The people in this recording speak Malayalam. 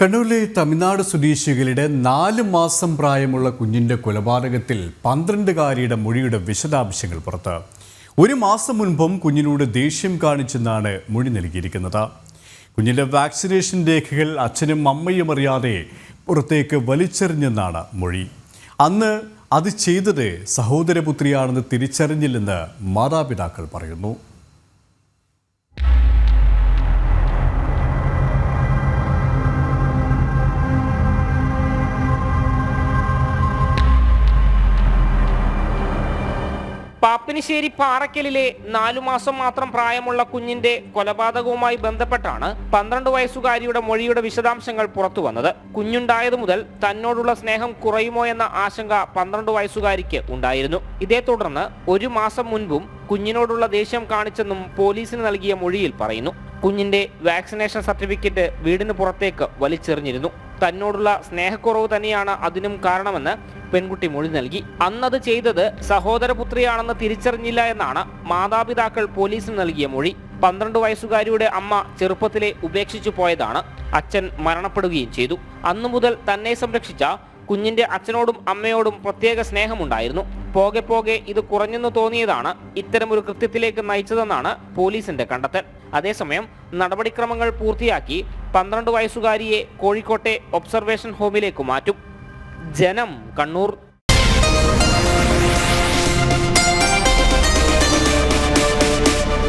കണ്ണൂരിലെ തമിഴ്നാട് സ്വദേശികളുടെ നാല് മാസം പ്രായമുള്ള കുഞ്ഞിന്റെ കൊലപാതകത്തിൽ പന്ത്രണ്ടുകാരിയുടെ മൊഴിയുടെ വിശദാംശങ്ങൾ പുറത്ത്. ഒരു മാസം മുൻപും കുഞ്ഞിനോട് ദേഷ്യം കാണിച്ചെന്നാണ് മൊഴി നൽകിയിരിക്കുന്നത്. കുഞ്ഞിന്റെ വാക്സിനേഷൻ രേഖകൾ അച്ഛനും അമ്മയും അറിയാതെ പുറത്തേക്ക് വലിച്ചെറിഞ്ഞെന്നാണ് മൊഴി. അന്ന് അത് ചെയ്തത് സഹോദരപുത്രിയാണെന്ന് തിരിച്ചറിഞ്ഞില്ലെന്ന് മാതാപിതാക്കൾ പറയുന്നു. പാപ്പിനിശ്ശേരി പാറക്കലിലെ നാലു മാസം മാത്രം പ്രായമുള്ള കുഞ്ഞിന്റെ കൊലപാതകവുമായി ബന്ധപ്പെട്ടാണ് പന്ത്രണ്ട് വയസ്സുകാരിയുടെ മൊഴിയുടെ വിശദാംശങ്ങൾ പുറത്തു വന്നത്. കുഞ്ഞുണ്ടായത് മുതൽ തന്നോടുള്ള സ്നേഹം കുറയുമോ എന്ന ആശങ്ക പന്ത്രണ്ട് വയസ്സുകാരിക്ക് ഉണ്ടായിരുന്നു. ഇതേ തുടർന്ന് ഒരു മാസം മുൻപും കുഞ്ഞിനോടുള്ള ദേഷ്യം കാണിച്ചെന്നും പോലീസിന് നൽകിയ മൊഴിയിൽ പറയുന്നു. കുഞ്ഞിന്റെ വാക്സിനേഷൻ സർട്ടിഫിക്കറ്റ് വീടിന് പുറത്തേക്ക് വലിച്ചെറിഞ്ഞിരുന്നു. തന്നോടുള്ള സ്നേഹക്കുറവ് തന്നെയാണ് അതിനും കാരണമെന്ന് പെൺകുട്ടി മൊഴി നൽകി. അന്നത് ചെയ്തത് സഹോദരപുത്രിയാണെന്ന് തിരിച്ചറിഞ്ഞില്ല എന്നാണ് മാതാപിതാക്കൾ പോലീസിന് നൽകിയ മൊഴി. പന്ത്രണ്ട് വയസ്സുകാരിയുടെ അമ്മ ചെറുപ്പത്തിലെ ഉപേക്ഷിച്ചു പോയതാണ്. അച്ഛൻ മരണപ്പെടുകയും ചെയ്തു. അന്നു മുതൽ തന്നെ സംരക്ഷിച്ച കുഞ്ഞിന്റെ അച്ഛനോടും അമ്മയോടും പ്രത്യേക സ്നേഹമുണ്ടായിരുന്നു. പോകെ പോകെ ഇത് കുറഞ്ഞെന്ന് തോന്നിയതാണ് ഇത്തരമൊരു കൃത്യത്തിലേക്ക് നയിച്ചതെന്നാണ് പോലീസിന്റെ കണ്ടെത്തൽ. അതേസമയം നടപടിക്രമങ്ങൾ പൂർത്തിയാക്കി പന്ത്രണ്ട് വയസ്സുകാരിയെ കോഴിക്കോട്ടെ ഒബ്സർവേഷൻ ഹോമിലേക്ക് മാറ്റും. ജനം കണ്ണൂർ